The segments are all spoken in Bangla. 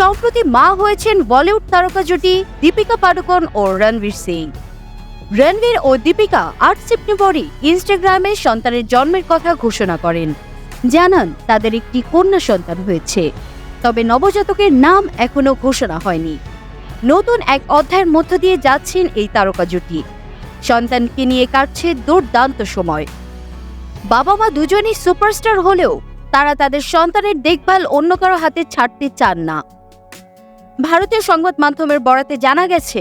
সম্প্রতি মা হয়েছেন বলিউড তারকা জুটি দীপিকা পাডুকোন ও রণবীর সিং। রণবীর ও দীপিকা আট সেপ্টেম্বরই ইনস্টাগ্রামে সন্তানের জন্মের কথা ঘোষণা করেন। জানান, তাদের একটি কন্যা সন্তান হয়েছে। তবে নবজাতকের নাম এখনও ঘোষণা হয়নি। নতুন এক অধ্যায়ের মধ্য দিয়ে যাচ্ছেন এই তারকা জুটি। সন্তানকে নিয়ে কাটছে দুর্দান্ত সময়। বাবা মা দুজনই সুপারস্টার হলেও তারা তাদের সন্তানের দেখভাল অন্য কারও হাতে ছাড়তে চান না। ভারতীয় সংবাদ মাধ্যমের বরাতে জানা গেছে,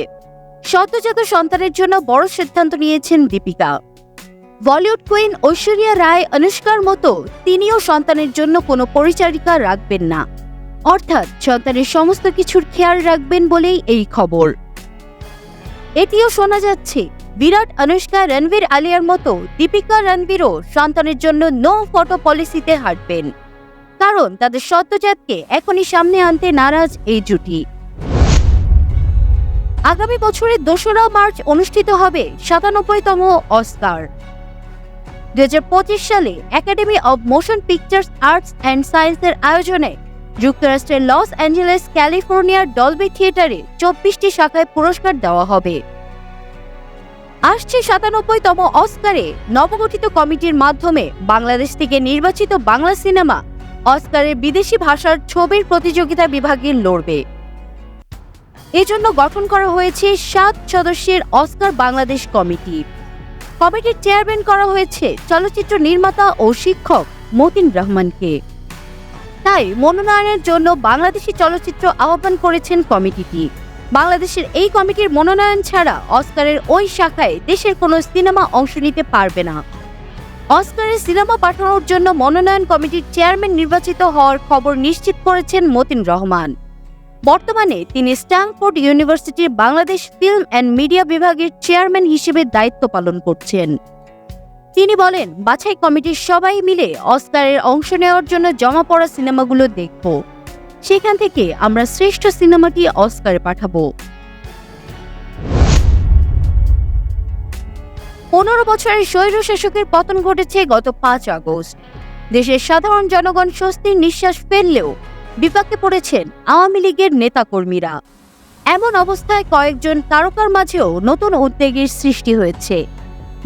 সদ্যজাত সন্তানের জন্য বড় সিদ্ধান্ত নিয়েছেন দীপিকা। বলিউড কুইন ঐশ্বরিয়া রায়, অনুষ্কার মতো তিনিও সন্তানের জন্য কোনো পরিচারিকা রাখবেন না। অর্থাৎ সন্তানের সমস্ত কিছুর খেয়াল রাখবেন বলেই এই খবর। এটিও শোনা যাচ্ছে, বিরাট অনুষ্কা রণবীর আলিয়ার মতো দীপিকা রণবীরও সন্তানের জন্য নো ফটো পলিসিতে হাঁটবেন। কারণ তাদের সদ্যজাতকে এখনই সামনে আনতে নারাজ এই জুটি। আগামী বছরের দোসরা মার্চ অনুষ্ঠিত হবে সাতানব্বইতম অস্কার। দুই হাজার পঁচিশ সালে Academy of Motion Pictures Arts and সায়েন্সের আয়োজনে যুক্তরাষ্ট্রের লস অ্যাঞ্জেলেস, ক্যালিফোর্নিয়ার ডলবি থিয়েটারে চব্বিশটি শাখায় পুরস্কার দেওয়া হবে। আসছে সাতানব্বইতম অস্কারে নবগঠিত কমিটির মাধ্যমে বাংলাদেশ থেকে নির্বাচিত বাংলা সিনেমা অস্কারের বিদেশি ভাষার ছবির প্রতিযোগিতা বিভাগে লড়বে। এজন্য গঠন করা হয়েছে সাত সদস্যের অস্কার বাংলাদেশ কমিটি। কমিটির চেয়ারম্যান করা হয়েছে চলচ্চিত্র নির্মাতা ও শিক্ষক মতিন রহমানকে। তাই মনোনয়নের জন্য বাংলাদেশি চলচ্চিত্র আহ্বান করেছেন কমিটিটি। বাংলাদেশের এই কমিটির মনোনয়ন ছাড়া অস্কারের ওই শাখায় দেশের কোনো সিনেমা অংশ নিতে পারবে না। অস্কারের সিনেমা পাঠানোর জন্য মনোনয়ন কমিটির চেয়ারম্যান নির্বাচিত হওয়ার খবর নিশ্চিত করেছেন মতিন রহমান। বর্তমানে তিনি স্ট্যানফোর্ড ইউনিভার্সিটির বাংলাদেশ ফিল্ম অ্যান্ড মিডিয়া বিভাগের চেয়ারম্যান হিসেবে দায়িত্ব পালন করছেন। তিনি বলেন, বাছাই কমিটির সবাই মিলে অস্কারের অংশ নেওয়ার জন্য জমা পড়া সিনেমাগুলো দেখব। সেখান থেকে আমরা শ্রেষ্ঠ সিনেমাটি অস্কারে পাঠাবো। পনেরো বছরের স্বৈর শাসকের পতন ঘটেছে গত পাঁচ আগস্ট। দেশের সাধারণ জনগণ স্বস্তির নিঃশ্বাস ফেললেও বিপাকে পড়েছেন আওয়ামী লীগের নেতাকর্মীরা। এমন অবস্থায় কয়েকজন তারকার মাঝেও নতুন উদ্বেগের সৃষ্টি হয়েছে।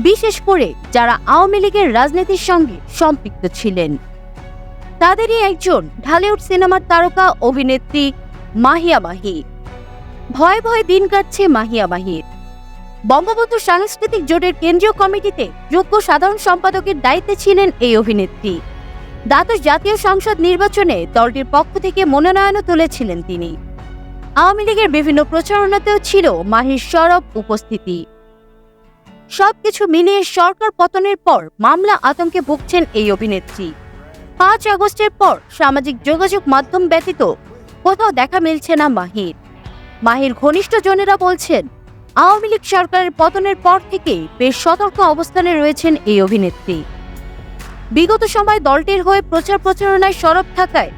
বিশেষ করে যারা আওয়ামী লীগের রাজনীতির সঙ্গে সম্পৃক্ত ছিলেন। তাদেরই একজন ঢালিউড সিনেমার তারকা, অভিনেত্রী মাহিয়া মাহি। ভয়ে ভয়ে দিন কাটছে মাহিয়া মাহির। বঙ্গবন্ধু সাংস্কৃতিক জোটের কেন্দ্রীয় কমিটিতে যোগ্য সাধারণ সম্পাদকের দায়িত্বে ছিলেন এই অভিনেত্রী। দ্বাদশ জাতীয় সংসদ নির্বাচনে দলটির পক্ষ থেকে মনোনয়নও তুলেছিলেন তিনি। আওয়ামী লীগের বিভিন্ন প্রচারণাতেও ছিল মাহির সরব উপস্থিতি। সবকিছু মিলিয়ে সরকার পতনের পর মামলা আতঙ্কে ভুগছেন এই অভিনেত্রী। পাঁচ আগস্টের পর সামাজিক যোগাযোগ মাধ্যম ব্যতীত কোথাও দেখা মিলছে না মাহির। মাহির ঘনিষ্ঠ জনেরা বলছেন আওয়ামী লীগ সরকারের পতনের পর থেকে বেশ সতর্ক অবস্থানে রয়েছেন এই অভিনেত্রী। বিগত সময় দলটির হয়ে প্রচার প্রচারণায় সরব থাকায়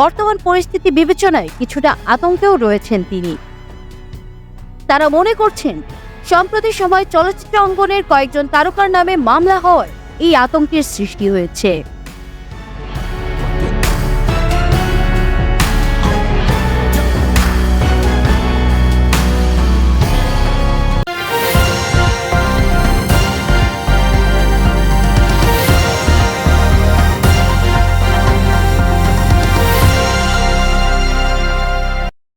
বর্তমান পরিস্থিতি বিবেচনায় কিছুটা আতঙ্কেও রয়েছেন তিনি। তারা মনে করছেন, সম্প্রতি সময় চলচ্চিত্র অঙ্গনের কয়েকজন তারকার নামে মামলা হওয়ায় এই আতঙ্কের সৃষ্টি হয়েছে।